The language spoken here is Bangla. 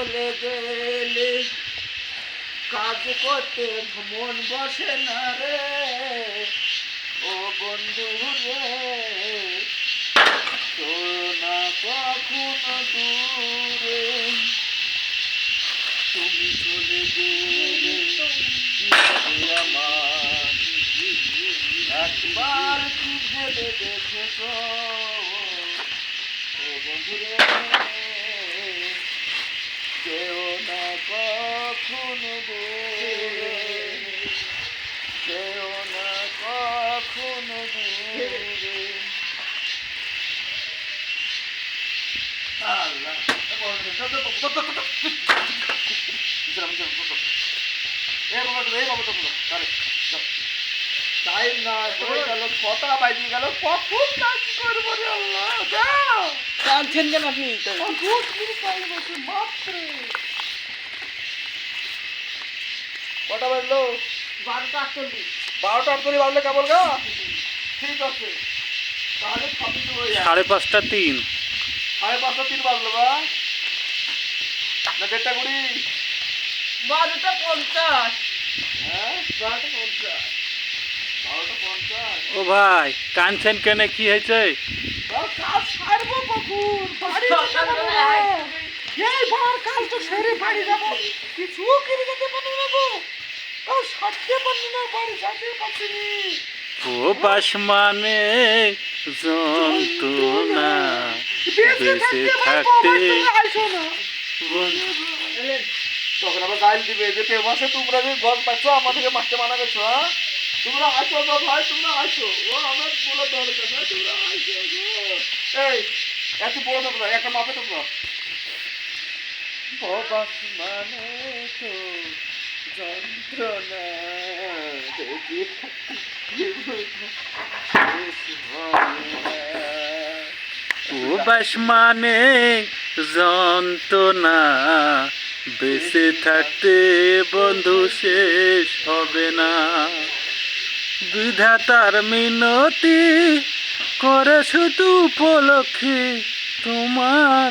চলে গেলে। কাজ করতে মন বসে না রে। ও বন্ধু রে না কখনো দূরে। তুমি চলে গেলে একবার কি ভেবে দেখেছ? ও বন্ধুরে কেউ না কখনো দূরে কেউ না কখনো দূরে আল্লাহ টাইম না হয়ে গেল ছটা বাজে গেল কখন কাজ করব রে আল্লাহ? যাও। কেন আপনি? অদ্ভুত কিছু টাইম আছে মাত্রে কটা বাজলো? বারোটা আটচল্লিশ। বারোটা আটচল্লিশ বাজলে কেমন গা? ঠিক আছে। তাহলে সবই হয়ে যাবে সাড়ে পাঁচটা তিন। সাড়ে পাঁচটা তিন বাজলো বা? না দেড়টা কুড়ি? বারোটা পঞ্চাশ। হ্যাঁ বারোটা পঞ্চাশ। ও ভাই কানছেন কেন কি হয়েছে? ও বাস মানে যন্ত্রণা। বেঁচে থাকতে তখন আবার গাল দিবে যে তোমরা যে গজ পাচ্ছ আমাদেরকে মারতে মানা করছ হ্যাঁ? তোমরা আসো গো ভাই, তোমরা আসো। ও, আমার বলে দরকার না তোমরা আসো গো। এই, এত বড় তোমরা, একটা মাপে তোমরা। অবাক মানে তো যন্ত্রণা মানে যন্ত্রণা, বেঁচে থাকতে বন্ধু শেষ হবে না। বিধাতার মিনতি করে শুধু উপলক্ষে তোমার